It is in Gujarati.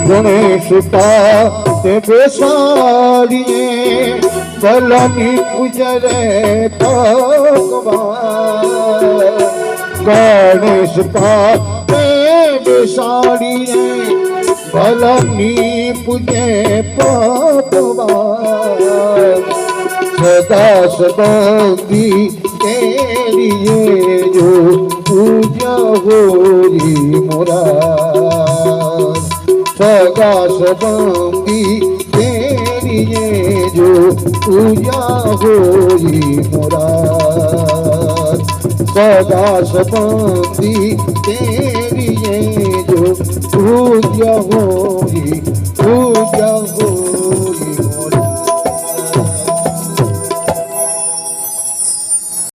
ગણેશ તે બેસાડીએ ભલાની પૂજરે ભગવાન ગણેશ તે બેસાડીએ ભલાની પૂજે ભગવાન સદા સદી તેરીએ જો પૂજા હોરી મોરા સદાથી તેરીએ જો પૂજા હોઈ મોરા સદાથી તેરીએ જો પૂજા હો